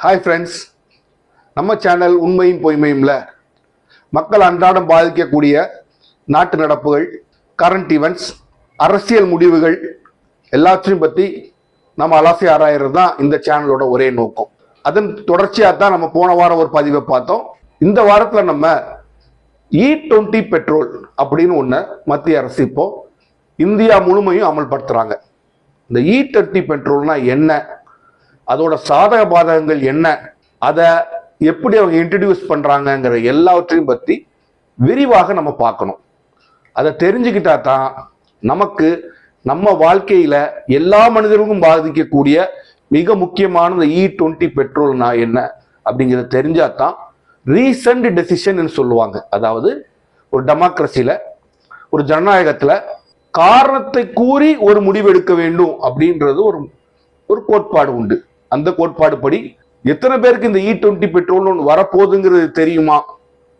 Hi friends நம்ம channel உண்மையும் பொய்மையும்ல மக்கள் அன்றாடம் பாதிக்கக்கூடிய நாட்டு நடப்புகள் கரண்ட் ஈவெண்ட்ஸ் அரசியல் முடிவுகள் எல்லாத்தையும் பற்றி நம்ம அலாசி ஆராயிறது தான் இந்த சேனலோட ஒரே நோக்கம். அதன் தொடர்ச்சியாக தான் நம்ம போன வாரம் ஒரு பதிவை பார்த்தோம். இந்த வாரத்தில் நம்ம இ டுவெண்ட்டி பெட்ரோல் அப்படின்னு ஒன்று மத்திய அரசு இப்போ இந்தியா முழுமையும் அமல்படுத்துகிறாங்க இந்த இ டுவெண்ட்டி பெட்ரோல்னா என்ன? அதோட சாதக பாதகங்கள் என்ன? அதை எப்படி அவங்க இன்ட்ரடியூஸ் பண்ணுறாங்கங்கிற எல்லாவற்றையும் பற்றி விரிவாக நம்ம பார்க்கணும். அதை தெரிஞ்சுக்கிட்டா தான் நமக்கு நம்ம வாழ்க்கையில் எல்லா மனிதர்களுக்கும் பாதிக்கக்கூடிய மிக முக்கியமான இந்த இ டுவெண்ட்டி பெட்ரோல்னா என்ன அப்படிங்கிறத தெரிஞ்சால் தான் ரீசன்ட் டெசிஷன் சொல்லுவாங்க. அதாவது ஒரு டெமோக்ரஸியில் ஒரு ஜனநாயகத்தில் காரணத்தை கூறி ஒரு முடிவெடுக்க வேண்டும் அப்படின்றது ஒரு ஒரு கோட்பாடு உண்டு. அந்த கோட்பாடு படி எத்தனை பேருக்கு இந்த இ டுவெண்ட்டி பெட்ரோல் ஒன்று வரப்போகுதுங்கிறது தெரியுமா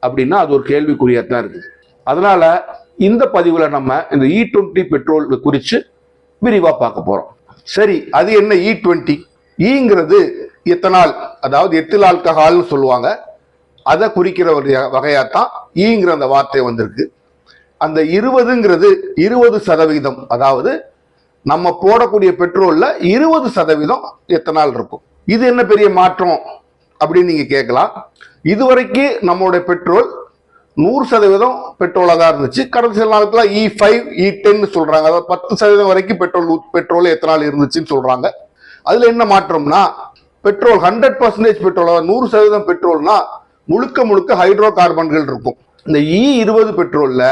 அப்படின்னா அது ஒரு கேள்விக்குறியாக தான் இருக்குது. அதனால இந்த பதிவில் நம்ம இந்த e இ டுவெண்ட்டி பெட்ரோல் குறித்து விரிவாக பார்க்க போகிறோம் சரி அது என்ன e இ டுவெண்ட்டி ஈங்கிறது e எத்தனால் அதாவது எத்தில் ஆல்கஹால்னு சொல்லுவாங்க. அதை குறிக்கிற வகையாக தான் ஈங்கிற அந்த வார்த்தை வந்திருக்கு. அந்த இருபதுங்கிறது இருபது சதவிகிதம் அதாவது நம்ம போடக்கூடிய பெட்ரோலில் இருபது சதவீதம் எத்தனால் இருக்கும். இது என்ன பெரிய மாற்றம் அப்படின்னு நீங்கள் கேட்கலாம். இதுவரைக்கும் நம்மளுடைய பெட்ரோல் நூறு சதவீதம் பெட்ரோலாக தான் இருந்துச்சு. கடந்த சில நாட்களா e E five e E டென்னு சொல்கிறாங்க அதாவது பத்து சதவீதம் வரைக்கும் பெட்ரோல் பெட்ரோல் எத்தனால் இருந்துச்சுன்னு சொல்கிறாங்க அதில் என்ன மாற்றம்னா பெட்ரோல் ஹண்ட்ரட் பர்சன்டேஜ் பெட்ரோல் நூறு சதவீதம் பெட்ரோல்னா முழுக்க முழுக்க ஹைட்ரோ கார்பன்கள் இருக்கும். இந்த இ இருபது பெட்ரோலில்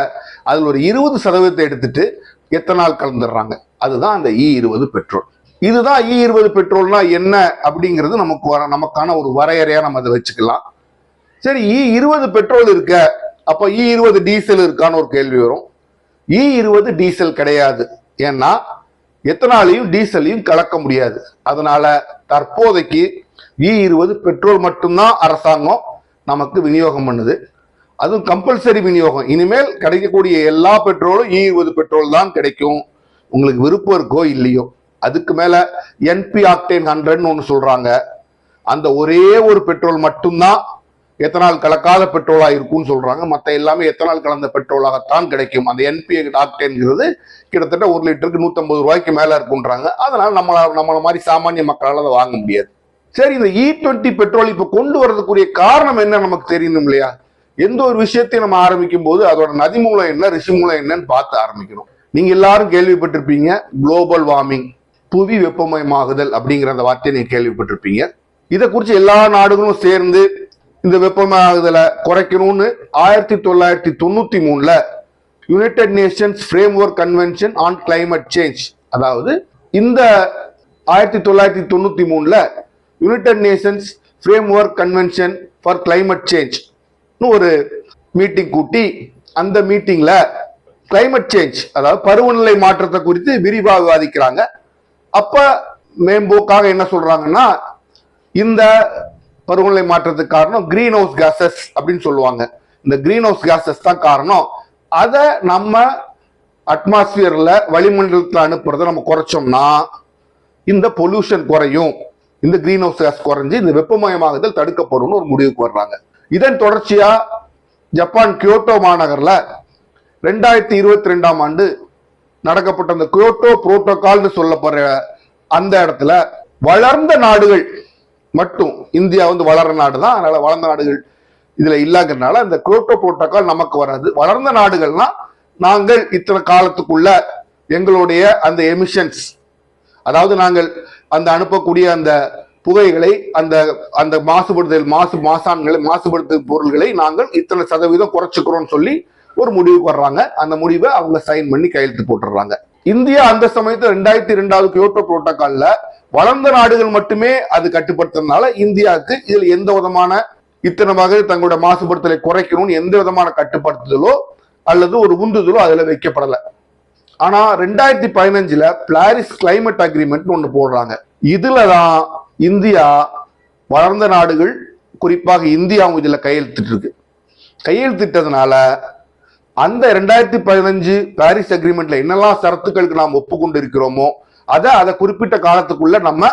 அதில் ஒரு இருபது சதவீதத்தை எடுத்துட்டு எத்தனால் கலந்துடுறாங்க? அதுதான் அந்த இ இருபது பெட்ரோல் இதுதான் இ இருபது பெட்ரோல்னா என்ன அப்படிங்கிறது நமக்கு வர நமக்கான ஒரு வரையறையா நம்ம அதை வச்சுக்கலாம். சரி இ இருபது பெட்ரோல் இருக்க அப்ப இ இருபது டீசல் இருக்கான்னு ஒரு கேள்வி வரும். இ இருபது டீசல் கிடையாது. ஏன்னா எத்தனாலையும் டீசலையும் கலக்க முடியாது. அதனால தற்போதைக்கு இ இருபது பெட்ரோல் மட்டும்தான் அரசாங்கம் நமக்கு விநியோகம் பண்ணுது. அதுவும் கம்பல்சரி விநியோகம். இனிமேல் கிடைக்கக்கூடிய எல்லா பெட்ரோலும் இ இருபது பெட்ரோல் தான் கிடைக்கும். உங்களுக்கு விருப்பம் இருக்கோ இல்லையோ. அதுக்கு மேல என்பி ஆக்டேன் ஹண்ட்ரட்னு ஒன்று சொல்றாங்க. அந்த ஒரே ஒரு பெட்ரோல் மட்டும்தான் எத்தனால் கலக்காத பெட்ரோலாக இருக்கும்னு சொல்றாங்க. மற்ற எல்லாமே எத்தனால் கலந்த பெட்ரோலாகத்தான் கிடைக்கும். அந்த என்பி ஆக்டேன்கிறது கிட்டத்தட்ட ஒரு லிட்டருக்கு நூற்றம்பது ரூபாய்க்கு மேலே இருக்குன்றாங்க அதனால் நம்மளை நம்மளை மாதிரி சாமானிய மக்களால் அதை வாங்க முடியாது. சரி இந்த e இ டுவெண்ட்டி பெட்ரோல் இப்போ கொண்டு வரதுக்குரிய காரணம் என்ன நமக்கு தெரியணும் இல்லையா? எந்த ஒரு விஷயத்தையும் நம்ம ஆரம்பிக்கும் போது அதோட நதி மூலம் என்ன ரிஷி மூலம் என்னன்னு பார்த்து ஆரம்பிக்கணும். நீங்க எல்லாரும் கேள்விப்பட்டிருப்பீங்க குளோபல் வார்மிங் புவி வெப்பமயமாகுதல் அப்படிங்கிற அந்த வார்த்தையை நீங்க கேள்விப்பட்டிருப்பீங்க. இதை குறித்து எல்லா நாடுகளும் சேர்ந்து இந்த வெப்பமயமாகுதலை குறைக்கணும்னு ஆயிரத்தி தொள்ளாயிரத்தி தொண்ணூத்தி மூணுல United Nations framework convention on climate change அதாவது இந்த ஆயிரத்தி தொள்ளாயிரத்தி தொண்ணூத்தி மூணுல United Nations framework convention for climate change ஒரு மீட்டிங் கூட்டி அந்த மீட்டிங்ல கிளைமேட் சேஞ்ச் அதாவது பருவநிலை மாற்றத்தை குறித்து விரிவாக விவாதிக்கிறாங்க. அப்ப மேம்போக்காக என்ன சொல்றாங்கன்னா இந்த பருவநிலை மாற்றத்துக்கு காரணம் கிரீன் ஹவுஸ் கேசஸ் அப்படின்னு சொல்லுவாங்க. இந்த கிரீன் ஹவுஸ் கேசஸ் தான் காரணம். அதை நம்ம அட்மாஸ்பியர்ல வளிமண்டலத்தில் அனுப்புறதை நம்ம குறைச்சோம்னா இந்த பொல்யூஷன் குறையும். இந்த கிரீன் ஹவுஸ் கேஸ் குறைஞ்சு இந்த வெப்பமயமாகுதல் தடுக்கப்படும்னு ஒரு முடிவுக்கு வர்றாங்க. இதன் தொடர்ச்சியா ஜப்பான் கியோட்டோ மாநகரில் ரெண்டாயிரத்தி இருபத்தி ரெண்டாம் ஆண்டு நடக்கப்பட்ட அந்த கியோட்டோ புரோட்டோகால்னு சொல்லப்படுற அந்த இடத்துல வளர்ந்த நாடுகள் மட்டும் இந்தியா வந்து வளர்ற நாடு தான் அதனால வளர்ந்த நாடுகள் இதுல இல்லாங்கிறதுனால இந்த கியோட்டோ புரோட்டோகால் நமக்கு வராது. வளர்ந்த நாடுகள்னா நாங்கள் இத்தனை காலத்துக்குள்ள எங்களுடைய அந்த எமிஷன்ஸ் அதாவது நாங்கள் அந்த அனுப்பக்கூடிய அந்த புகைகளை அந்த அந்த மாசுபடுதல் மாசு மாசான்களை மாசுபடுத்தும் பொருள்களை நாங்கள் இத்தனை சதவீதம் குறைச்சிக்கிறோம்னு சொல்லி ஒரு முடிவுக்கு வர்றாங்க. அந்த முடிவை அவங்க சைன் பண்ணி கையெழுத்து போட்டுடுறாங்க. இந்தியா அந்த சமயத்தில் ரெண்டாயிரத்தி ரெண்டாவது கியோட்டோ புரோட்டோகால்ல வளர்ந்த நாடுகள் மட்டுமே அது கட்டுப்படுத்துறதுனால இந்தியாவுக்கு இதில் எந்த விதமான இத்தனை வகை தங்களோட மாசுபடுத்தலை குறைக்கணும்னு எந்த விதமான கட்டுப்படுத்துதலோ அல்லது ஒரு உந்துதலோ அதுல வைக்கப்படலை. ஆனா ரெண்டாயிரத்தி பதினஞ்சுல பிளாரிஸ் கிளைமேட் அக்ரிமெண்ட் ஒன்று போடுறாங்க. இதுல தான் இந்தியா வளர்ந்த நாடுகள் குறிப்பாக இந்தியாவும் அவங்க இதில் இருக்கு கையெழுத்திட்டதுனால அந்த ரெண்டாயிரத்தி பதினஞ்சு பாரிஸ் அக்ரிமெண்ட்ல என்னெல்லாம் சரத்துக்களுக்கு நாம் ஒப்புக்கொண்டு இருக்கிறோமோ அதை அதை குறிப்பிட்ட காலத்துக்குள்ள நம்ம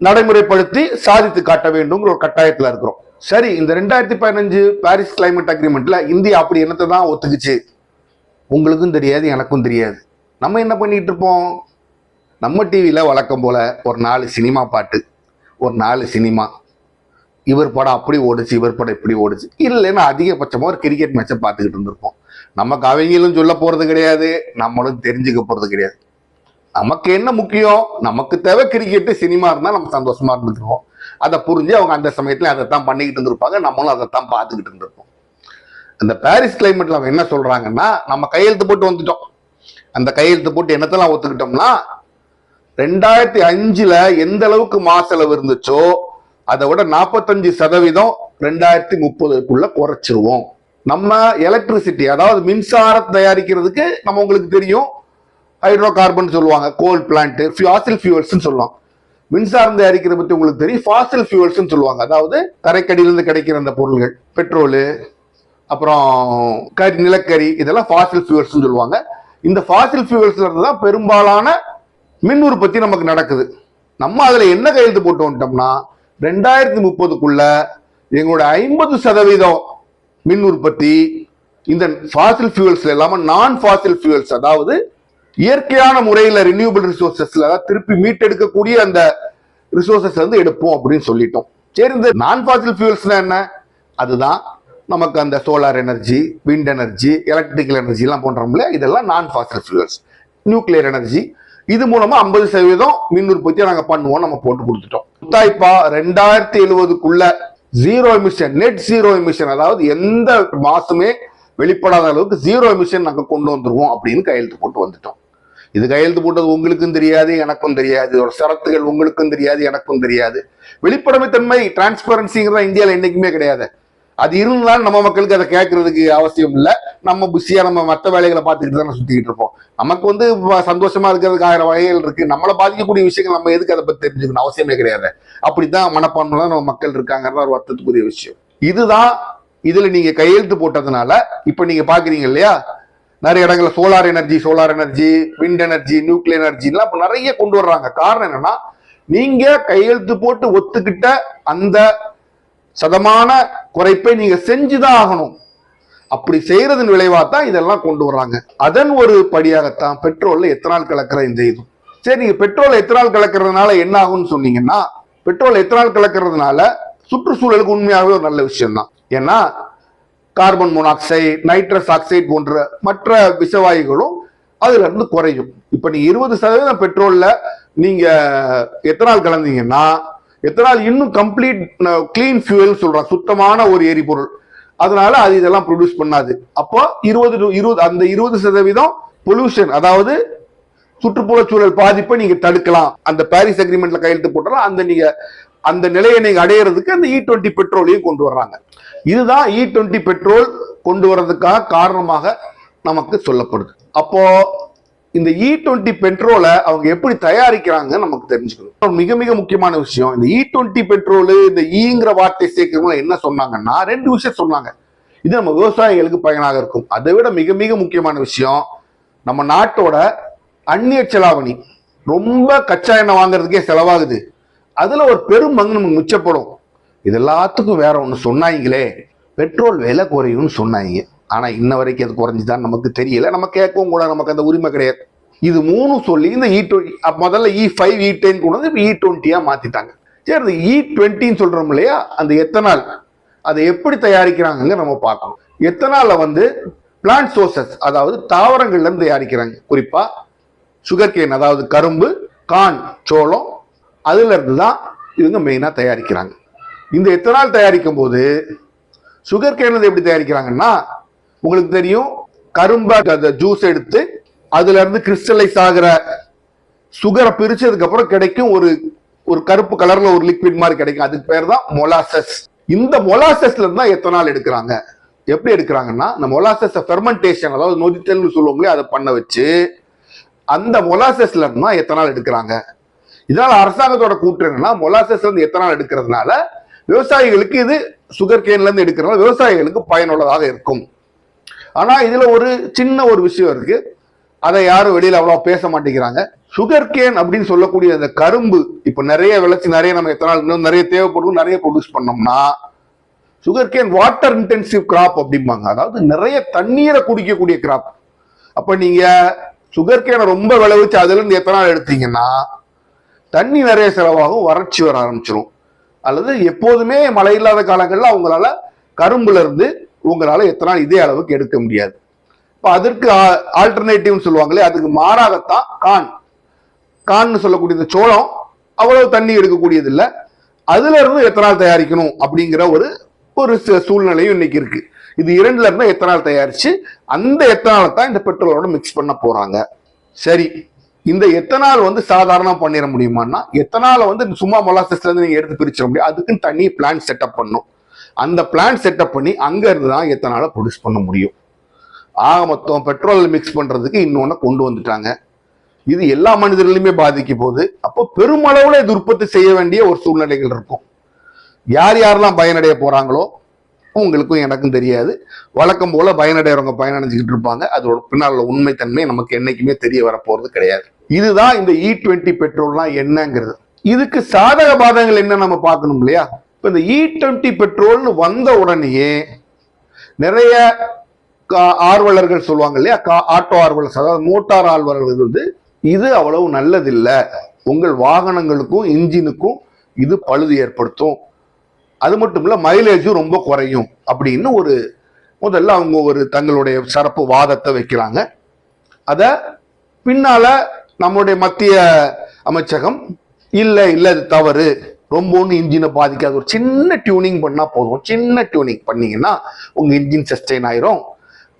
நடைமுறைப்படுத்தி சாதித்து காட்ட வேண்டும்ங்கிற ஒரு கட்டாயத்தில் இருக்கிறோம். சரி இந்த ரெண்டாயிரத்தி பதினஞ்சு பாரிஸ் கிளைமேட் அக்ரிமெண்ட்ல இந்தியா அப்படி என்னத்தை தான் ஒத்துக்குச்சு? உங்களுக்கும் தெரியாது எனக்கும் தெரியாது. நம்ம என்ன பண்ணிட்டு இருப்போம்? நம்ம டிவியில் வழக்கம் போல ஒரு நாலு சினிமா பாட்டு. ஒரு நாலு சினிமா. இவர் படம் அப்படி ஓடுச்சு இவர் படம் இப்படி ஓடுச்சு. இல்லைன்னா அதிகபட்சமாக ஒரு கிரிக்கெட் மேட்சை பார்த்துக்கிட்டு இருந்திருப்போம். நமக்கு அவங்களும் சொல்ல போகிறது கிடையாது நம்மளும் தெரிஞ்சுக்க போகிறது கிடையாது. நமக்கு என்ன முக்கியம்? நமக்கு தேவை கிரிக்கெட்டு சினிமா இருந்தால் நம்ம சந்தோஷமாக இருந்துருவோம். அதை புரிஞ்சு அவங்க அந்த சமயத்தில் அதை தான் பண்ணிக்கிட்டு இருந்திருப்பாங்க நம்மளும் அதை தான் பார்த்துக்கிட்டு இருந்திருப்போம். அந்த பாரிஸ் கிளைமேட்டில் அவங்க என்ன சொல்கிறாங்கன்னா நம்ம கையெழுத்து போட்டு வந்துட்டோம். அந்த கையெழுத்து போட்டு என்னத்தெல்லாம் ஒத்துக்கிட்டோம்னா ரெண்டாயிரத்தி அஞ்சுல எந்த அளவுக்கு மாசளவு இருந்துச்சோ அதை விட நாற்பத்தஞ்சு சதவீதம் ரெண்டாயிரத்தி முப்பதுக்குள்ள குறைச்சிருவோம். நம்ம எலக்ட்ரிசிட்டி அதாவது மின்சாரம் தயாரிக்கிறதுக்கு நம்ம உங்களுக்கு தெரியும் ஹைட்ரோ கார்பன் சொல்லுவாங்க கோல் பிளான்ட் ஃபாசில் ஃபியூவல்ஸ்னு சொல்லுவாங்க மின்சாரம் தயாரிக்கிறத பற்றி உங்களுக்கு தெரியும் ஃபாசில் ஃபியூவல்ஸ்னு சொல்லுவாங்க. அதாவது தரைக்கடியிலிருந்து கிடைக்கிற அந்த பொருள்கள் பெட்ரோலு அப்புறம் கறி நிலக்கரி இதெல்லாம் ஃபாசில் ஃபியூவல்ஸ்னு சொல்லுவாங்க. இந்த ஃபாசில் ஃபியூவல்ஸ்ல இருந்து தான் பெரும்பாலான மின் உற்பத்தி நமக்கு நடக்குது. நம்ம அதில் என்ன கையெழுத்து போட்டு வந்துட்டோம்னா ரெண்டாயிரத்தி முப்பதுக்குள்ள எங்களோட ஐம்பது சதவீதம் மின் உற்பத்தி இந்த ஃபாசில் ஃபியூவல்ஸ்ல இல்லாமல் நான் ஃபாசில் ஃபியூவல்ஸ் அதாவது இயற்கையான முறையில் ரினியூபிள் ரிசோர்சஸ்ல திருப்பி மீட்டெடுக்கக்கூடிய அந்த ரிசோர்சஸ் வந்து எடுப்போம் அப்படின்னு சொல்லிட்டோம். சரி இந்த நான் ஃபாசில் ஃபியூவல்ஸ்னா என்ன? அதுதான் நமக்கு அந்த solar energy wind energy electrical எனர்ஜிலாம் போன்றோம்ல இதெல்லாம் நான் ஃபாசில் ஃபியூவல்ஸ் நியூக்ளியர் எனர்ஜி இது மூலமா ஐம்பது சதவீதம் மின் உற்பத்தியை நாங்க பண்ணுவோம் நம்ம போட்டு கொடுத்துட்டோம். முத்தாய்ப்பா ரெண்டாயிரத்தி எழுபதுக்குள்ள zero emission net zero emission அதாவது எந்த மாசமே வெளிப்படாத அளவுக்கு ஜீரோ எமிஷன் நாங்க கொண்டு வந்துருவோம் அப்படின்னு கையெழுத்து போட்டு வந்துட்டோம். இது கையெழுத்து போட்டது உங்களுக்கும் தெரியாது எனக்கும் தெரியாது. இதோட சரத்துகள் உங்களுக்கும் தெரியாது எனக்கும் தெரியாது. வெளிப்படைமைத்தன்மை டிரான்ஸ்பரன்சிங்கிறதா இந்தியாவில் என்னைக்குமே கிடையாது. அது இருந்தாலும் நம்ம மக்களுக்கு அதை கேட்கறதுக்கு அவசியம் இல்லை. நம்ம பிஸியா நம்ம மற்ற வேலைகளை பார்த்துக்கிட்டு தானே சுத்திக்கிட்டு இருப்போம். நமக்கு வந்து சந்தோஷமா இருக்கிறதுக்கு ஆயிரம் வகைகள் இருக்கு. நம்மளை பாதிக்கக்கூடிய விஷயங்கள் நம்ம எதுக்கு அதை பத்தி தெரிஞ்சுக்கணும்? அவசியமே கிடையாது. அப்படித்தான் மனப்பான்மை நம்ம மக்கள் இருக்காங்கிறத ஒரு வருத்தத்துக்குரிய விஷயம். இதுதான் இதுல நீங்க கையெழுத்து போட்டதுனால இப்ப நீங்க பாக்குறீங்க இல்லையா? நிறைய இடங்களில் solar energy solar energy wind energy nuclear energy எல்லாம் நிறைய கொண்டு வர்றாங்க. காரணம் என்னன்னா நீங்க கையெழுத்து போட்டு ஒத்துக்கிட்ட அந்த சதமான குறைப்பை நீங்க செஞ்சுதான் ஆகணும் அப்படி செய்யறதன் விளைவா தான் இதெல்லாம் கொண்டு வர்றாங்க. அதன் ஒரு படியாகத்தான் பெட்ரோல்ல எத்தனால் கலக்கிற இந்த இது? சரி நீங்க பெட்ரோல் எத்தனால் கலக்கிறதுனால என்ன ஆகும்னு சொன்னீங்கன்னா பெட்ரோல் எத்தனால் கலக்கிறதுனால சுற்றுச்சூழலுக்கு உண்மையாகவே ஒரு நல்ல விஷயம் தான் ஏன்னா கார்பன் மோனாக்சைடு நைட்ரஸ் ஆக்சைடு போன்ற மற்ற விஷவாயுகளும் அதுல இருந்து குறையும். இப்ப நீங்க இருபது சதவீதம் பெட்ரோல்ல நீங்க எத்தனால் கலந்தீங்கன்னா எத்தனால் இன்னும் கம்ப்ளீட் கிளீன் ஃபியூவல் சொல்றாங்க சுத்தமான ஒரு எரிபொருள். அதனால அது இதெல்லாம் ப்ரொடியூஸ் பண்ணாது. அப்போ இருபது இருபது அந்த இருபது சதவீதம் பொல்யூஷன் அதாவது சுற்றுப்புற சூழல் பாதிப்பை நீங்க தடுக்கலாம். அந்த பாரிஸ் அக்ரிமெண்ட்ல கையெழுத்து போட்டாலும் அந்த நீங்க அந்த நிலையை நீங்க அடையிறதுக்கு அந்த இ டுவெண்ட்டி பெட்ரோலையும் கொண்டு வர்றாங்க. இதுதான் இ டுவெண்ட்டி பெட்ரோல் கொண்டு வர்றதுக்காக காரணமாக நமக்கு சொல்லப்படுது. அப்போ இந்த இ டுவெண்ட்டி பெட்ரோலை அவங்க எப்படி தயாரிக்கிறாங்கன்னு நமக்கு தெரிஞ்சுக்கணும். மிக மிக முக்கியமான விஷயம் இந்த இ டுவெண்ட்டி பெட்ரோலு இந்த e ஈங்கிற வார்த்தை சேர்க்கிறவங்க என்ன சொன்னாங்கன்னா ரெண்டு விஷயம் சொன்னாங்க. இது நம்ம விவசாயிகளுக்கு பயனாக இருக்கும். அதை விட மிக மிக முக்கியமான விஷயம் நம்ம நாட்டோட அந்நிய செலாவணி. ரொம்ப கச்சா எண்ணெய் வாங்குறதுக்கே செலவாகுது. அதுல ஒரு பெரும் பங்கு நமக்கு மிச்சப்படும். இது எல்லாத்துக்கும் வேற ஒன்று சொன்னாங்களே பெட்ரோல் விலை குறையும்னு சொன்னாங்க ஆனால் இன்ன வரைக்கும் அது குறைஞ்சுதான் நமக்கு தெரியல. நம்ம கேட்கவும் கூட நமக்கு அந்த உரிமை கிடையாது. இது மூணு சொல்லி இந்த e இ டுவெண்ட்டி முதல்ல இ ஃபைவ் இ டென் கொண்டு வந்து இப்போ இ e டுவெண்ட்டியாக மாற்றிட்டாங்க சரி இந்த இ e டுவெண்ட்டின்னு சொல்கிறோம் இல்லையா? அந்த எத்தனால் அதை எப்படி தயாரிக்கிறாங்கங்க நம்ம பார்க்கணும் எத்தனால வந்து பிளான்ட் சோர்சஸ் அதாவது தாவரங்கள்லேருந்து தயாரிக்கிறாங்க. குறிப்பாக சுகர் கேன் அதாவது கரும்பு கான் சோளம் அதுலேருந்து தான் இவங்க மெயினாக தயாரிக்கிறாங்க. இந்த எத்தனால் தயாரிக்கும் போது சுகர் கேன் எப்படி தயாரிக்கிறாங்கன்னா உங்களுக்கு தெரியும் கரும்பை ஜூஸ் எடுத்து அதுல இருந்து கிறிஸ்டலைஸ் ஆகிற சுகரை பிரிச்சதுக்கு அப்புறம் கிடைக்கும் ஒரு ஒரு கருப்பு கலர்ல ஒரு லிக்விட் மாதிரி கிடைக்கும். அதுக்கு பேர் தான் மொலாசஸ் இந்த மொலாசஸ்ல இருந்தா எத்தனால் எடுக்கிறாங்க? எப்படி எடுக்கிறாங்கன்னா இந்த மொலாசஸ் ஃபெர்மெண்டேஷன் அதாவது நொதித்தல்னு சொல்லுவோங்களே அதை பண்ண வச்சு அந்த மொலாசஸ்ல இருந்தா எத்தனால் எடுக்கிறாங்க? இதனால அரசாங்கத்தோட கூற்று என்னன்னா மொலாசஸ்ல இருந்து எத்தனால் எடுக்கிறதுனால விவசாயிகளுக்கு இது சுகர் கேன்ல இருந்து எடுக்கிறதுனால விவசாயிகளுக்கு பயனுள்ளதாக இருக்கும். ஆனால் இதில் ஒரு சின்ன ஒரு விஷயம் இருக்குது அதை யாரும் வெளியில் அவ்வளோ பேச மாட்டேங்கிறாங்க. சுகர் கேன் அப்படின்னு சொல்லக்கூடிய அந்த கரும்பு இப்போ நிறைய விளைச்சி நிறைய நம்ம எத்தனை இன்னும் நிறைய தேவைப்படும் நிறைய ப்ரொடியூஸ் பண்ணோம்னா sugar cane water intensive crop அப்படிம்பாங்க. அதாவது நிறைய தண்ணீரை குடிக்கக்கூடிய கிராப் அப்போ நீங்கள் சுகர் கேனை ரொம்ப விளைவிச்சு அதுலேருந்து எத்தனை நாள் எடுத்தீங்கன்னா தண்ணி நிறைய செலவாகும் வறட்சி வர ஆரம்பிச்சிடும் அல்லது எப்போதுமே மழை இல்லாத காலங்களில் அவங்களால கரும்புலேருந்து உங்களால் எத்தனால் இதே அளவுக்கு எடுக்க முடியாது. இப்போ அதற்கு ஆல்டர்னேட்டிவ்னு சொல்லுவாங்களே அதுக்கு மாறாகத்தான் கான். கான்னு சொல்லக்கூடிய இந்த சோளம் அவ்வளவு தண்ணி எடுக்கக்கூடியது இல்ல அதுல இருந்து எத்தனால் தயாரிக்கணும் அப்படிங்கிற ஒரு ஒரு ச- சூழ்நிலையும் இன்னைக்கு இருக்கு. இது இரண்டுல இருந்து எத்தனால் தயாரிச்சு அந்த எத்தனாலை தான் இந்த பெட்ரோலோட மிக்ஸ் பண்ண போறாங்க. சரி இந்த எத்தனால் வந்து சாதாரண பண்ணிட முடியுமான்னா எத்தனால வந்து சும்மா மொலாசஸ்ல இருந்து நீங்க எடுத்து பிரிச்சிட முடியும் அதுக்குன்னு தனி பிளான் செட்டப் பண்ணும் அந்த பிளான் செட்டப் பண்ணி அங்கே இருந்து தான் எத்தனால ப்ரொடியூஸ் பண்ண முடியும். ஆக மொத்தம் பெட்ரோல் மிக்ஸ் பண்ணுறதுக்கு இன்னொன்று கொண்டு வந்துட்டாங்க. இது எல்லா மனிதர்களையுமே பாதிக்க போகுது. அப்போ பெருமளவில் இது உற்பத்தி செய்ய வேண்டிய ஒரு சூழ்நிலைகள் இருக்கும். யார் யாரெல்லாம் பயனடைய போகிறாங்களோ உங்களுக்கும் எனக்கும் தெரியாது. வழக்கம் போல பயனடைறவங்க பயனடைஞ்சிக்கிட்டு இருப்பாங்க. அதோட பின்னால் உள்ள உண்மைத்தன்மை நமக்கு என்னைக்குமே தெரிய வரப்போகிறது கிடையாது. இதுதான் இந்த இ டுவெண்ட்டி பெட்ரோல்லாம் என்னங்கிறது. இதுக்கு சாதக பாதகங்கள் என்ன நம்ம பார்க்கணும் இல்லையா? இப்போ இந்த e இ டுவெண்ட்டி பெட்ரோல்னு வந்த உடனேயே நிறைய கா- ஆர்வலர்கள் சொல்லுவாங்க இல்லையா? கா- ஆட்டோ ஆர்வலர்ஸ் அதாவது மோட்டார் ஆர்வலர்கள் வந்து இது அவ்வளவு நல்லதில்லை. உங்கள் வாகனங்களுக்கும் இன்ஜினுக்கும் இது பழுது ஏற்படுத்தும். அது மட்டும் இல்லை மைலேஜும் ரொம்ப குறையும் அப்படின்னு ஒரு முதல்ல அவங்க ஒரு தங்களுடைய சிறப்பு வாதத்தை வைக்கிறாங்க. அதை பின்னால் நம்முடைய மத்திய அமைச்சகம் இல்லை இல்லை இது தவறு. ரொம்ப ஒன்றும் இன்ஜினை பாதிக்காது ஒரு சின்ன டியூனிங் பண்ணால் போதும். சின்ன டியூனிங் பண்ணீங்கன்னா உங்கள் இன்ஜின் சஸ்டெயின் ஆயிரும்.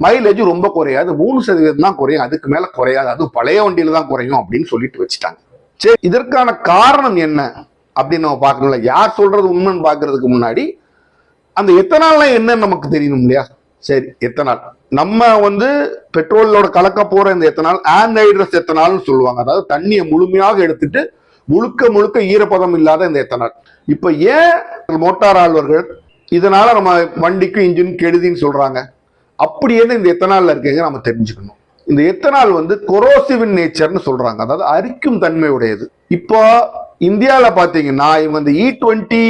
மைலேஜ் ரொம்ப குறையாது. மூணு சதவீதம் தான் குறையும். அதுக்கு மேலே குறையாது. அதுவும் பழைய வண்டியில் தான் குறையும் அப்படின்னு சொல்லிட்டு வச்சுட்டாங்க. சரி இதற்கான காரணம் என்ன அப்படின்னு நம்ம பார்க்கணும்ல. யார் சொல்றது உண்மைன்னு பார்க்கறதுக்கு முன்னாடி அந்த எத்தனால்லாம் என்னன்னு நமக்கு தெரியணும் இல்லையா? சரி எத்தனால் நம்ம வந்து பெட்ரோலோட கலக்க போற இந்த எத்தனால் ஆன்ஹைட்ரஸ் எத்தனால்னு சொல்லுவாங்க. அதாவது தண்ணியை முழுமையாக எடுத்துட்டு முழுக்க முழுக்க ஈரப்பதம் இல்லாத இந்த எத்தனால். இப்ப ஏன் மோட்டார் ஆழ்வர்கள் இதனால நம்ம வண்டிக்கும் இன்ஜின் கெடுதின்னு சொல்றாங்க? அப்படி என்ன இந்த எத்தனால்ல இருக்குங்க நம்ம தெரிஞ்சுக்கணும். இந்த எத்தனால் வந்து கொரோசிவின் நேச்சர்னு சொல்றாங்க. அதாவது அரிக்கும் தன்மை உடையது இப்போ இந்தியாவில் பார்த்தீங்கன்னா இவங்க இந்த e இ டுவெண்ட்டி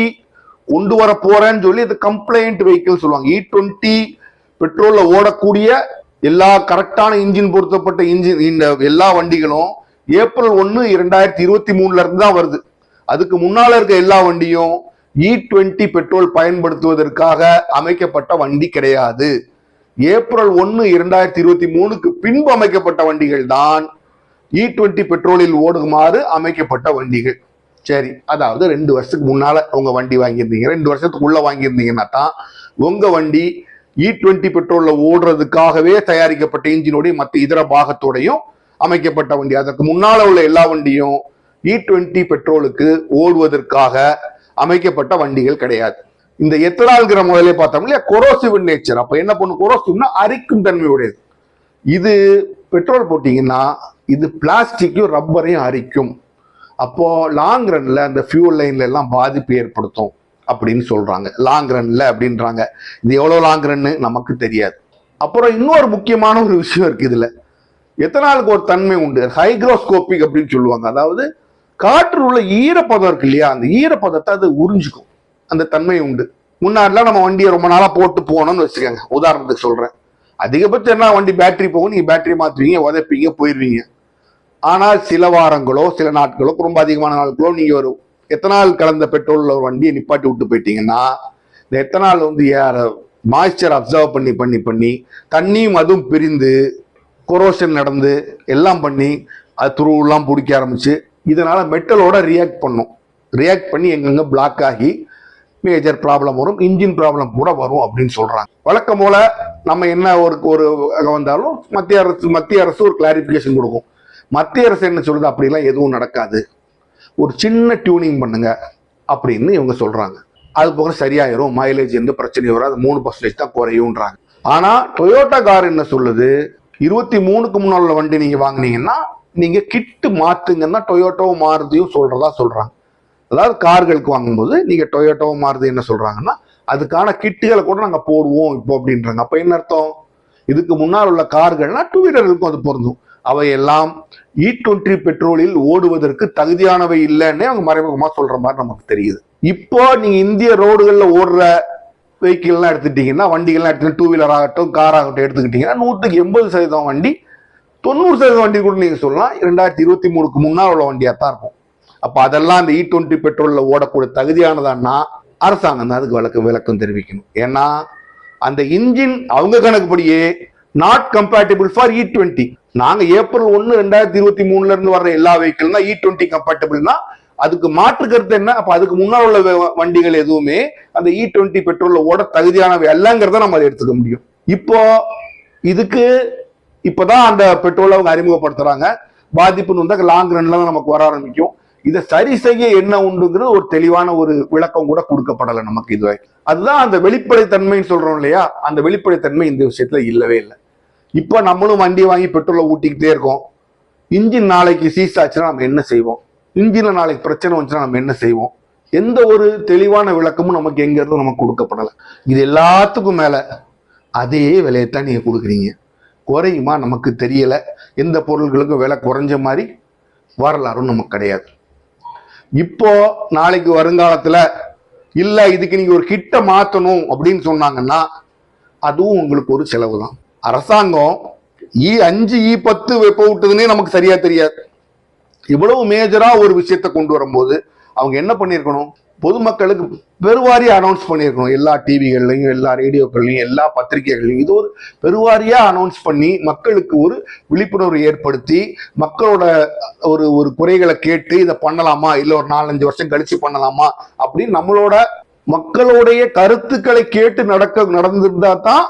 கொண்டு வர போறேன்னு சொல்லி இது கம்ப்ளைண்ட் வெஹிக்கிள் சொல்லுவாங்க. இ டுவெண்ட்டி பெட்ரோலில் ஓடக்கூடிய எல்லா கரெக்டான இன்ஜின் பொருத்தப்பட்ட இன்ஜின் இந்த எல்லா வண்டிகளும் ஏப்ரல் ஒன்று இரண்டாயிரத்தி இருபத்தி மூணுல இருந்து தான் வருது. அதுக்கு முன்னால இருக்க எல்லா வண்டியும் இ டுவெண்ட்டி பெட்ரோல் பயன்படுத்துவதற்காக அமைக்கப்பட்ட வண்டி கிடையாது. ஏப்ரல் ஒன்று இரண்டாயிரத்தி இருபத்தி மூணுக்கு பின்பு அமைக்கப்பட்ட வண்டிகள் தான் இ டுவெண்ட்டி பெட்ரோலில் ஓடுமாறு அமைக்கப்பட்ட வண்டிகள். சரி அதாவது ரெண்டு வருஷத்துக்கு முன்னால உங்க வண்டி வாங்கியிருந்தீங்க. ரெண்டு வருஷத்துக்குள்ள வாங்கியிருந்தீங்கன்னா தான் உங்க வண்டி இ டுவெண்ட்டி பெட்ரோல்ல ஓடுறதுக்காகவே தயாரிக்கப்பட்ட இன்ஜினோடையும் மற்ற இதர பாகத்தோடையும் அமைக்கப்பட்ட வண்டி. அதற்கு முன்னால உள்ள எல்லா வண்டியும் இ டுவெண்ட்டி பெட்ரோலுக்கு ஓடுவதற்காக அமைக்கப்பட்ட வண்டிகள் கிடையாது. இந்த எத்தனால்கிற முதலே பார்த்தோம் இல்லையா? கொரோசிவ் நேச்சர் அப்ப என்ன பண்ணும்? கொரோசிவ்னா அரிக்கும் தன்மையுடையது. இது பெட்ரோல் போட்டீங்கன்னா இது பிளாஸ்டிக்கும் ரப்பரையும் அரிக்கும். அப்போ லாங் ரன்ல அந்த ஃபியூல் லைன்ல எல்லாம் பாதிப்பு ஏற்படுத்தும் அப்படின்னு சொல்றாங்க. லாங் ரன்ல அப்படின்றாங்க. இது எவ்வளோ லாங் ரன்னு நமக்கு தெரியாது. அப்புறம் இன்னொரு முக்கியமான ஒரு விஷயம் இருக்கு இதுல. எத்தனாலுக்கு ஒரு தன்மை உண்டு? ஹைக்ரோஸ்கோபிக் அப்படின்னு சொல்லுவாங்க. அதாவது காற்று உள்ள ஈரப்பதம் இருக்கு இல்லையா? அந்த ஈரப்பதத்தை அது உறிஞ்சிக்கும். அந்த தன்மை உண்டு. முன்னாடிலாம் நம்ம வண்டியை ரொம்ப நாளாக போட்டு போனோம்னு வச்சுக்கோங்க. உதாரணத்துக்கு சொல்கிறேன் அதிகபட்சம் என்ன? வண்டி பேட்டரி போகும். நீங்கள் பேட்டரி மாற்றுவீங்க உதைப்பீங்க போயிடுவீங்க ஆனால் சில வாரங்களோ சில நாட்களோ ரொம்ப அதிகமான நாட்களோ நீங்கள் ஒரு எத்தனால் கலந்த பெட்ரோலில் ஒரு வண்டியை நிப்பாட்டி விட்டு போயிட்டீங்கன்னா இந்த எத்தனால் வந்து மாய்ஸ்சர் அப்சர்வ் பண்ணி பண்ணி பண்ணி தண்ணியும் அதுவும் பிரிந்து கொரோஷன் நடந்து எல்லாம் பண்ணி அது துருவெல்லாம் பிடிக்க ஆரம்பிச்சு இதனால் மெட்டலோட ரியாக்ட் பண்ணும். ரியாக்ட் பண்ணி எங்கெங்க பிளாக் ஆகி மேஜர் ப்ராப்ளம் வரும் இன்ஜின் ப்ராப்ளம் கூட வரும் அப்படின்னு சொல்கிறாங்க வழக்கம் போல் நம்ம என்ன ஒரு ஒரு வந்தாலும் மத்திய அரசு மத்திய அரசு ஒரு கிளாரிஃபிகேஷன் கொடுக்கும். மத்திய அரசு என்ன சொல்லுது? அப்படிலாம் எதுவும் நடக்காது. ஒரு சின்ன டியூனிங் பண்ணுங்க அப்படின்னு இவங்க சொல்கிறாங்க அது போக சரியாயிரும் மைலேஜ் எந்த பிரச்சனையும் வராது மூணு பர்சன்டேஜ் தான் குறையும்ன்றாங்க. ஆனால் டொயோட்டா கார் என்ன சொல்லுது? இருபத்தி மூணுக்கு முன்னால் உள்ள வண்டி நீங்க வாங்குனீங்கன்னா நீங்க கிட்டு மாத்துங்கன்னா டொயோட்டோவும் மாறுதியும் சொல்றதா சொல்றாங்க. அதாவது கார்களுக்கு வாங்கும்போது நீங்க டொயோட்டோவும் மாறுதி என்ன சொல்றாங்கன்னா அதுக்கான கிட்டுகளை கூட நாங்க போடுவோம் இப்போ அப்படின்றாங்க. அப்ப என்ன அர்த்தம்? இதுக்கு முன்னால் உள்ள கார்கள்னா டூ வீலர்களுக்கும் அது பொருந்தும். அவையெல்லாம் இ டுவெண்ட்டி பெட்ரோலில் ஓடுவதற்கு தகுதியானவை இல்லைன்னே அவங்க மறைமுகமாக சொல்ற மாதிரி நமக்கு தெரியுது. இப்போ நீங்க இந்திய ரோடுகளில் ஓடுற வெஹிக்கிள்லாம் எடுத்துக்கிட்டிங்கன்னா வண்டிகள்லாம் எடுத்து டூ வீலர் ஆகட்டும் கார் ஆகட்டும் எடுத்துக்கிட்டீங்கன்னா நூற்றுக்கு எண்பது சதவீதம் வண்டி தொண்ணூறு சதவீதம் வண்டி கூட நீங்கள் சொல்லலாம். ரெண்டாயிரத்தி இருபத்தி மூணுக்கு முன்னால் உள்ள வண்டியாக தான் இருக்கும். அப்போ அதெல்லாம் அந்த e இ டுவெண்ட்டி பெட்ரோலில் ஓடக்கூடிய தகுதியானதான்னா அரசாங்கம் தான் அதுக்கு விளக்கம் விளக்கம் தெரிவிக்கணும். ஏன்னா அந்த இன்ஜின் அவங்க கணக்குப்படியே not compatible for E twenty நாங்கள் ஏப்ரல் ஒன்று ரெண்டாயிரத்தி இருபத்தி மூணுல இருந்து வர்ற எல்லா வெஹிக்கிள் தான் இ டுவெண்ட்டி கம்பேட்டபிள்னா அதுக்கு மாற்று கருத்து என்ன? அப்ப அதுக்கு முன்னால் உள்ள வ- வண்டிகள் எதுவுமே அந்த இ டுவெண்ட்டி பெட்ரோல்ல ஓட தகுதியானவை அல்லங்கிறத நம்ம அதை எடுத்துக்க முடியும். இப்போ இதுக்கு இப்பதான் அந்த பெட்ரோலை அவங்க அறிமுகப்படுத்துறாங்க. பாதிப்புன்னு வந்தா லாங் ரன்ல தான் நமக்கு வர ஆரம்பிக்கும். இதை சரி செய்ய என்ன உண்டுங்கிறது ஒரு தெளிவான ஒரு விளக்கம் கூட கொடுக்கப்படலை நமக்கு இதுவரை அதுதான் அந்த வெளிப்படைத்தன்மைன்னு சொல்றோம் இல்லையா? அந்த வெளிப்படைத்தன்மை இந்த விஷயத்துல இல்லவே இல்லை. இப்போ நம்மளும் வண்டி வாங்கி பெட்ரோலை ஊட்டிக்கிட்டே இருக்கோம். இன்ஜின் நாளைக்கு சீஸ் ஆச்சுன்னா நம்ம என்ன செய்வோம்? இன்ஜின்ல நாளைக்கு பிரச்சனை வந்துச்சுன்னா நம்ம என்ன செய்வோம்? எந்த ஒரு தெளிவான விளக்கமும் நமக்கு எங்கேருந்து நமக்கு கொடுக்கப்படலை. இது எல்லாத்துக்கும் மேலே அதே விலையைத்தான் நீங்கள் கொடுக்குறீங்க. குறையுமா? நமக்கு தெரியலை. எந்த பொருள்களுக்கும் விலை குறைஞ்ச மாதிரி வரலாறும் நமக்கு கிடையாது. இப்போ நாளைக்கு வருங்காலத்தில் இல்லை இதுக்கு நீங்கள் ஒரு கிட்ட மாற்றணும் அப்படின்னு சொன்னாங்கன்னா அதுவும் உங்களுக்கு ஒரு செலவு தான் அரசாங்கம் இ அஞ்சு இ பத்து வெப்ப விட்டதுன்னே நமக்கு சரியாக தெரியாது. இவ்வளவு மேஜரா ஒரு விஷயத்தை கொண்டு வரும்போது அவங்க என்ன பண்ணியிருக்கணும்? பொதுமக்களுக்கு பெருவாரியா அனௌன்ஸ் பண்ணியிருக்கணும். எல்லா டிவிகள்லையும் எல்லா ரேடியோக்கள்லையும் எல்லா பத்திரிகைகள்லையும். இது ஒரு பெருவாரியா அனௌன்ஸ் பண்ணி மக்களுக்கு ஒரு விழிப்புணர்வு ஏற்படுத்தி மக்களோட ஒரு ஒரு குறைகளை கேட்டு இதை பண்ணலாமா? இல்லை ஒரு நாலஞ்சு வருஷம் கழிச்சு பண்ணலாமா? அப்படின்னு நம்மளோட மக்களுடைய கருத்துக்களை கேட்டு நடக்க நடந்திருந்தா தான்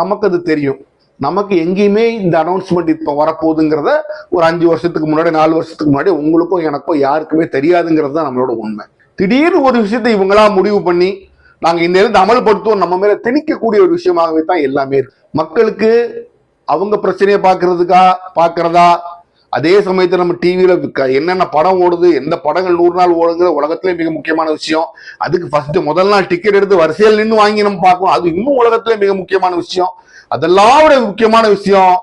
நமக்கு அது தெரியும். நமக்கு எங்கேயுமே இந்த அனௌன்ஸ்மெண்ட் இப்போ வரப்போகுதுங்கிறத ஒரு அஞ்சு வருஷத்துக்கு முன்னாடி நாலு வருஷத்துக்கு முன்னாடி உங்களுக்கும் எனக்கும் யாருக்குமே தெரியாதுங்கிறது தான் நம்மளோட உண்மை. திடீர்னு ஒரு விஷயத்தை இவங்களா முடிவு பண்ணி நாங்கள் இந்த இருந்து அமல்படுத்துவோம் நம்ம மேலே திணிக்கக்கூடிய ஒரு விஷயமாகவே தான் எல்லாமே இருக்கு. மக்களுக்கு அவங்க பிரச்சனையை பார்க்கறதுக்கா பார்க்கறதா? அதே சமயத்தில் நம்ம டிவியில் என்னென்ன படம் ஓடுது எந்த படங்கள் நூறு நாள் ஓடுங்கிற உலகத்திலே மிக முக்கியமான விஷயம். அதுக்கு ஃபர்ஸ்ட் முதல் நாள் டிக்கெட் எடுத்து வரிசையில் நின்று வாங்கி நம்ம பார்க்கணும். அது இன்னும் உலகத்திலே மிக முக்கியமான விஷயம். அதெல்லாம் விட முக்கியமான விஷயம்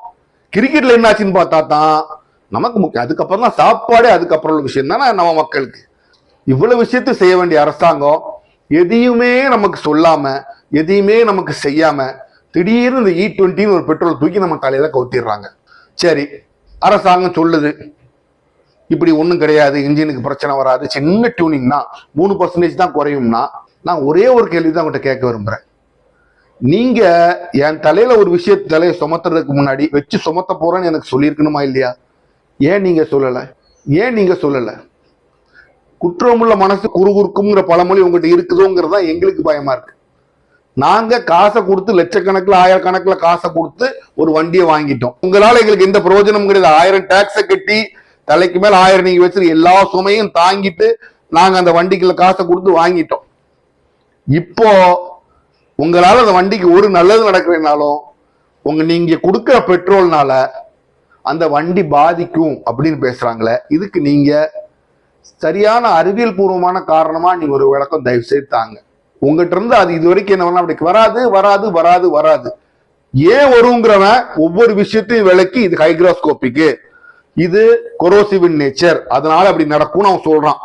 கிரிக்கெட்ல என்னாச்சுன்னு பார்த்தா தான் நமக்கு முக்கியம் அதுக்கப்புறம் தான் சாப்பாடே அதுக்கப்புறம் உள்ள விஷயம் தானே நம்ம மக்களுக்கு. இவ்வளவு விஷயத்தை செய்ய வேண்டிய அரசாங்கம் எதையுமே நமக்கு சொல்லாம எதையுமே நமக்கு செய்யாம திடீர்னு இந்த e இ டுவெண்ட்டின்னு ஒரு பெட்ரோல் தூக்கி நம்ம தலையில கவுத்திடுறாங்க. சரி அரசாங்கம் சொல்லுது இப்படி ஒன்றும் கிடையாது இன்ஜினுக்கு பிரச்சனை வராது சின்ன டியூனிங் தான் மூணு பர்சன்டேஜ் தான் குறையும்னா நான் ஒரே ஒரு கேள்வி தான் உங்கள்கிட்ட கேட்க விரும்புறேன். நீங்க என் தலையில ஒரு விஷயத்தை தலையை சுமத்துறதுக்கு முன்னாடி வச்சு சுமத்த போறேன்னு எனக்கு சொல்லியிருக்கணுமா இல்லையா? ஏன் நீங்க சொல்லல? ஏன் நீங்க சொல்லல? குற்றமுள்ள மனசு குறுகுறுக்குங்கிற பழமொழி உங்ககிட்ட இருக்குதோங்கிறது தான் எங்களுக்கு பயமா இருக்கு. நாங்க காசை கொடுத்து லட்சக்கணக்கில் ஆயிரக்கணக்கில் காசை கொடுத்து ஒரு வண்டியை வாங்கிட்டோம். உங்களால எங்களுக்கு எந்த பிரயோஜனம் கிடையாது. ஆயிரம் டாக்ஸை கட்டி தலைக்கு மேல ஆயிரம் நீங்க வச்சு எல்லா சுமையும் தாங்கிட்டு நாங்க அந்த வண்டிக்குள்ள காசை கொடுத்து வாங்கிட்டோம். இப்போ உங்களால் அந்த வண்டிக்கு ஒரு நல்லது நடக்கிறனாலும் உங்க நீங்க கொடுக்குற பெட்ரோல்னால அந்த வண்டி பாதிக்கும் அப்படின்னு பேசுறாங்களே இதுக்கு நீங்க சரியான அறிவியல் பூர்வமான காரணமா நீங்க ஒரு விளக்கம் தயவு செய்து தாங்க. உங்ககிட்ட இருந்து அது இது வரைக்கும் என்ன பண்ணலாம்? அப்படி வராது வராது வராது வராது. ஏன் வருங்கிறவன் ஒவ்வொரு விஷயத்தையும் விளக்கி இது ஹைக்ரோஸ்கோபிக்கு இது கொரோசிவ் நேச்சர் அதனால அப்படி நடக்கும்னு அவன் சொல்றான்.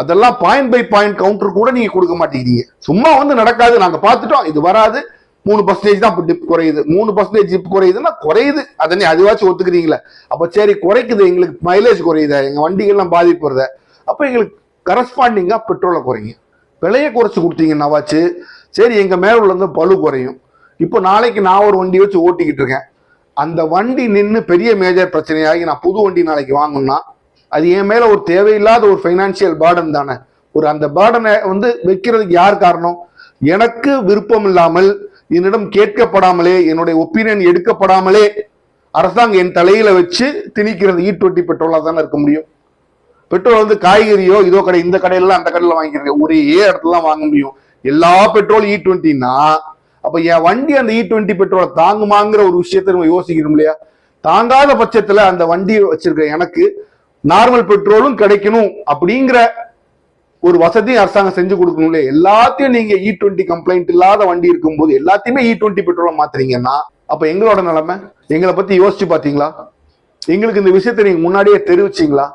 அதெல்லாம் பாயிண்ட் பை பாயிண்ட் கவுண்டர் கூட நீங்க கொடுக்க மாட்டேங்கிறீங்க. சும்மா வந்து நடக்காது. நாங்க பார்த்துட்டோம். இது வராது. மூணு பர்சன்டேஜ் தான் டிப் குறையுது. மூணு பர்சன்டேஜ் டிப் குறையுதுன்னா குறையுது. அதை நீ அதுவாச்சும் ஒத்துக்கிறீங்களே. அப்ப சரி குறைக்குது. எங்களுக்கு மைலேஜ் குறையுதா? எங்க வண்டிகள்லாம் பாதிப்பு வருதா அப்ப எங்களுக்கு கரஸ்பாண்டிங்கா பெட்ரோலை குறைங்க. விலையை குறைச்சு கொடுத்தீங்கன்னாவாச்சு சரி எங்க மேல உள்ளது பழு குறையும். இப்போ நாளைக்கு நான் ஒரு வண்டி வச்சு ஓட்டிக்கிட்டு இருக்கேன். அந்த வண்டி நின்று பெரிய மேஜர் பிரச்சனையாகி நான் புது வண்டி நாளைக்கு வாங்கணும்னா அது என் மேல ஒரு தேவையில்லாத ஒரு ஃபைனான்சியல் பேர்டன் தானே. ஒரு அந்த பேர்டனை வந்து வைக்கிறதுக்கு யார் காரணம்? எனக்கு விருப்பம் இல்லாமல் என்னிடம் கேட்கப்படாமலே என்னுடைய ஒப்பீனியன் எடுக்கப்படாமலே அரசாங்கம் என் தலையில வச்சு திணிக்கிறது இ டுவெண்ட்டி பெட்ரோலா தானே இருக்க முடியும். பெட்ரோல் வந்து காய்கறியோ இதோ கடை இந்த கடையில அந்த கடையில வாங்கிக்கிறீங்க. ஒரே இடத்துல தான் வாங்க முடியும். எல்லா பெட்ரோல் e இ டுவெண்ட்டின்னா அப்ப என் வண்டி அந்த e இ டுவெண்ட்டி பெட்ரோலை தாங்குமாங்கிற ஒரு விஷயத்த நம்ம யோசிக்கணும் இல்லையா? தாங்காத பட்சத்துல அந்த வண்டியை வச்சிருக்க எனக்கு நார்மல் பெட்ரோலும் கிடைக்கணும் அப்படிங்கிற ஒரு வசதியும் அரசாங்கம் செஞ்சு கொடுக்கணும் இல்லையா எல்லாத்தையும் நீங்க இ டுவெண்ட்டி கம்ப்ளைண்ட் இல்லாத வண்டி இருக்கும்போது எல்லாத்தையுமே இ டுவெண்ட்டி பெட்ரோலை மாத்துறீங்கன்னா அப்ப எங்களோட நிலைமை எங்களை பத்தி யோசிச்சு பாத்தீங்களா? எங்களுக்கு இந்த விஷயத்தை நீங்க முன்னாடியே தெரிவிச்சீங்களா?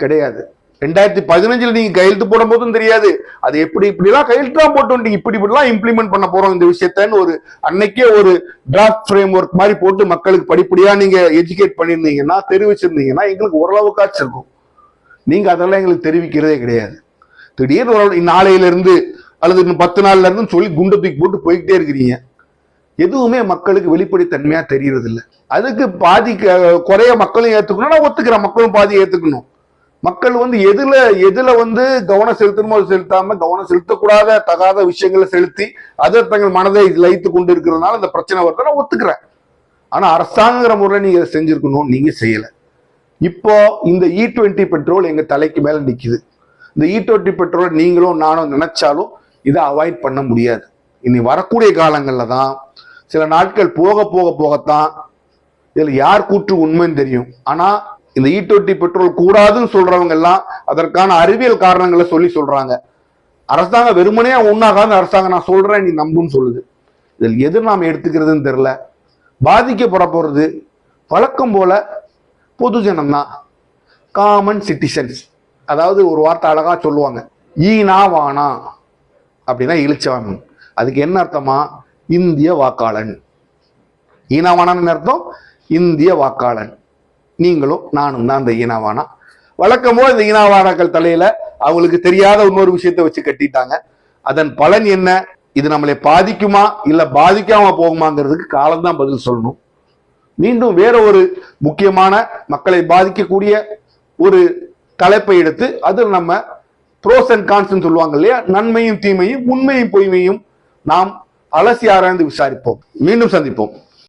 கிடையாது. ரெண்டாயிரத்தி பதினஞ்சுல நீங்க கையெழுத்து போடும் போதும் தெரியாது. அது எப்படி இப்படிலாம் கையெழுத்து போட்டு வந்துட்டீங்க இப்படி இப்படிலாம் இம்ப்ளிமெண்ட் பண்ண போறோம் இந்த விஷயத்தன்னு ஒரு அன்னைக்கே ஒரு டிராஃப்ட் ஃப்ரேம் ஒர்க் மாதிரி போட்டு மக்களுக்கு படிப்படியா நீங்க எஜுகேட் பண்ணியிருந்தீங்கன்னா தெரிவிச்சிருந்தீங்கன்னா எங்களுக்கு ஓரளவுக்காச்சும் இருக்கும். நீங்க அதெல்லாம் எங்களுக்கு தெரிவிக்கிறதே கிடையாது. திடீர்னு ஒரு நாளையில இருந்து அல்லது இன்னும் பத்து நாள்ல இருந்து சொல்லி குண்டு தூக்கி போட்டு போய்கிட்டே இருக்கிறீங்க. எதுவுமே மக்களுக்கு வெளிப்படைத்தன்மையா தெரியறது இல்லை அதுக்கு பாதி க- குறைய மக்களும் ஏத்துக்கணும்னா ஒத்துக்கிற ஒத்துக்கிறேன் மக்களும் பாதி ஏத்துக்கணும். மக்கள் வந்து எதுல எதுல வந்து கவனம் செலுத்தணுமோ செலுத்தாம கவனம் செலுத்தக்கூடாத தகாத விஷயங்களை செலுத்தி அதை தங்கள் மனதை லயித்து கொண்டு இருக்கிறதுனால இந்த பிரச்சனை வருது. நான் ஒத்துக்கிறேன். ஆனா அரசாங்கிற முறையில் நீங்க இதை செஞ்சிருக்கணும் நீங்க செய்யல. இப்போ இந்த இ டுவெண்ட்டி பெட்ரோல் எங்க தலைக்கு மேல நிக்குது. இந்த இ டுவெண்ட்டி பெட்ரோல் நீங்களும் நானும் நினைச்சாலும் இதை அவாய்ட் பண்ண முடியாது. இனி வரக்கூடிய காலங்களில் தான் சில நாட்கள் போக போக போகத்தான் இதில் யார் கூற்று உண்மைன்னு தெரியும். ஆனால் இந்த ஈட்டொட்டி பெட்ரோல் கூடாதுன்னு சொல்றவங்க எல்லாம் அதற்கான அறிவியல் காரணங்களை சொல்லி சொல்றாங்க. அரசாங்கம் வெறுமனையா உண்ணாகாத அரசாங்கம் நான் சொல்றேன் நீ நம்புன்னு சொல்லுது. இதில் எது நாம் எடுத்துக்கிறதுன்னு தெரில பாதிக்கப்பட போறது வழக்கம் போல பொது ஜனம்தான். காமன் சிட்டிசன்ஸ் அதாவது ஒரு வார்த்தை அழகா சொல்லுவாங்க. ஈனா வானா. அப்படின்னா இழிச்சவன். அதுக்கு என்ன அர்த்தமா? இந்திய வாக்காளன். ஈனா வானான்னு அர்த்தம்? இந்திய வாக்காளன். நீங்களும் நானும் தான் இந்த ஈனாவானா? வழக்கமோ இந்த ஈனாவானாக்கள் தலையில அவங்களுக்கு தெரியாத இன்னொரு விஷயத்தை வச்சு கட்டிட்டாங்க. அதன் பலன் என்ன? இது நம்மளை பாதிக்குமா? இல்ல பாதிக்காம போகுமாங்கிறதுக்கு காலம்தான் பதில் சொல்லணும். மீண்டும் வேற ஒரு முக்கியமான மக்களை பாதிக்கக்கூடிய ஒரு தலைப்பை எடுத்து அது நம்ம ப்ரோஸ் அண்ட் கான்ஸ் சொல்லுவாங்க இல்லையா? நன்மையும் தீமையும் உண்மையும் பொய்மையும் நாம் அலசி ஆராய்ந்து விசாரிப்போம். மீண்டும் சந்திப்போம்.